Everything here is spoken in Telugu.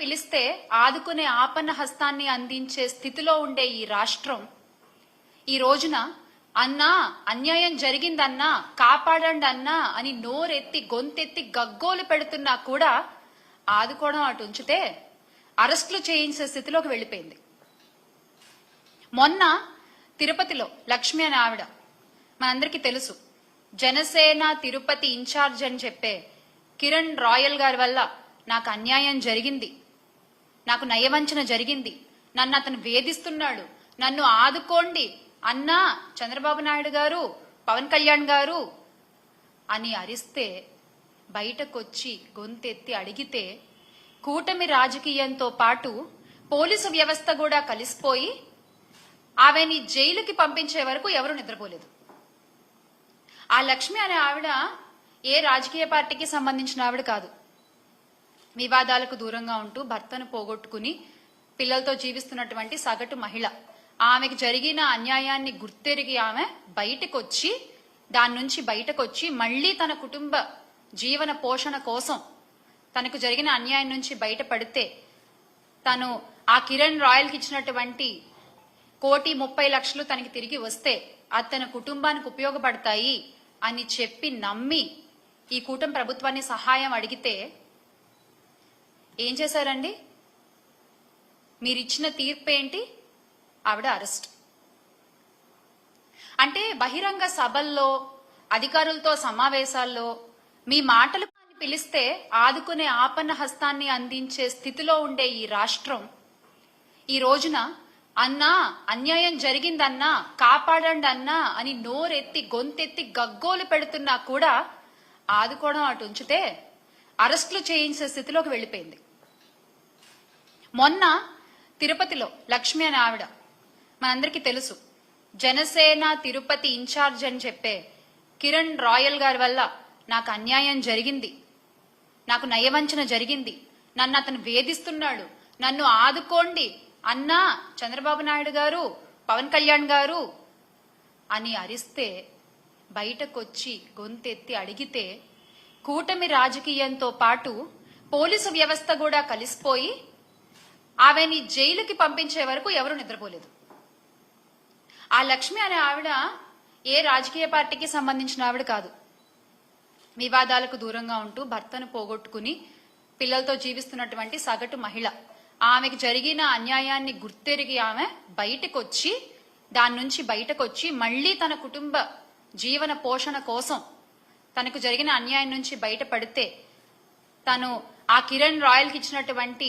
పిలిస్తే ఆదుకునే ఆపన్న హస్తాన్ని అందించే స్థితిలో ఉండే ఈ రాష్ట్రం ఈ రోజున అన్నా అన్యాయం జరిగిందన్నా కాపాడండి అన్నా అని నోరెత్తి గొంతెత్తి గగ్గోలు పెడుతున్నా కూడా ఆదుకోవడం అటు ఉంచితే అరెస్టులు చేయించే స్థితిలోకి వెళ్ళిపోయింది. మొన్న తిరుపతిలో లక్ష్మి అని ఆవిడ మనందరికీ తెలుసు జనసేన తిరుపతి ఇన్ఛార్జ్ అని చెప్పే కిరణ్ రాయల్ గారి వల్ల నాకు అన్యాయం జరిగింది. నాకు నయవంచన జరిగింది. నన్ను అతను వేధిస్తున్నాడు. నన్ను ఆదుకోండి. అన్నా చంద్రబాబు నాయుడు గారు పవన్ కళ్యాణ్ గారు అని అరిస్తే బయటకొచ్చి గొంతెత్తి అడిగితే కూటమి రాజకీయంతో పాటు పోలీసు వ్యవస్థ కూడా కలిసిపోయి ఆమెని జైలుకి పంపించే వరకు ఎవరు నిద్రపోలేదు. ఆ లక్ష్మి అనే ఆవిడ ఏ రాజకీయ పార్టీకి సంబంధించిన ఆవిడ కాదు. వివాదాలకు దూరంగా ఉంటూ భర్తను పోగొట్టుకుని పిల్లలతో జీవిస్తున్నటువంటి సగటు మహిళ. ఆమెకు జరిగిన అన్యాయాన్ని గుర్తెరిగి ఆమె బయటకొచ్చి దాని నుంచి బయటకొచ్చి మళ్ళీ తన కుటుంబ జీవన పోషణ కోసం తనకు జరిగిన అన్యాయం నుంచి బయటపడితే తను ఆ కిరణ్ రాయల్కి ఇచ్చినటువంటి కోటి ముప్పై లక్షలు తనకి తిరిగి వస్తే అది తన కుటుంబానికి ఉపయోగపడతాయి అని చెప్పి నమ్మి ఈ కూటమి ప్రభుత్వాన్ని సహాయం అడిగితే ఏం చేశారండి? మీరిచ్చిన తీర్పు ఏంటి ఆవిడ అరెస్ట్. అంటే బహిరంగ సభల్లో అధికారులతో సమావేశాల్లో మీ మాటలు అని పిలిస్తే ఆదుకునే ఆపన్న హస్తాన్ని అందించే స్థితిలో ఉండే ఈ రాష్ట్రం ఈ రోజున అన్నా అన్యాయం జరిగిందన్నా కాపాడండి అన్నా అని నోరెత్తి గొంతెత్తి గగ్గోలు పెడుతున్నా కూడా ఆదుకోవడం అటు ఉంచితే అరెస్టులు చేయించే స్థితిలోకి వెళ్ళిపోయింది. మొన్న తిరుపతిలో లక్ష్మి అనే ఆవిడ మనందరికీ తెలుసు. జనసేన తిరుపతి ఇన్ఛార్జ్ అని చెప్పే కిరణ్ రాయల్ గారి వల్ల నాకు అన్యాయం జరిగింది. నాకు నయవంచన జరిగింది. నన్ను అతను వేధిస్తున్నాడు. నన్ను ఆదుకోండి అన్నా చంద్రబాబు నాయుడు గారు పవన్ కళ్యాణ్ గారు అని అరిస్తే బయటకొచ్చి గొంతెత్తి అడిగితే కూటమి రాజకీయంతో పాటు పోలీసు వ్యవస్థ కూడా కలిసిపోయి ఆమెని జైలుకి పంపించే వరకు ఎవరు నిద్రపోలేదు. ఆ లక్ష్మి అనే ఆవిడ ఏ రాజకీయ పార్టీకి సంబంధించిన ఆవిడ కాదు. వివాదాలకు దూరంగా ఉంటూ భర్తను పోగొట్టుకుని పిల్లలతో జీవిస్తున్నటువంటి సగటు మహిళ. ఆమెకు జరిగిన అన్యాయాన్ని గుర్తెరిగి ఆమె బయటకొచ్చి దాని నుంచి బయటకొచ్చి మళ్ళీ తన కుటుంబ జీవన పోషణ కోసం తనకు జరిగిన అన్యాయం నుంచి బయటపడితే తను ఆ కిరణ్ రాయల్కి ఇచ్చినటువంటి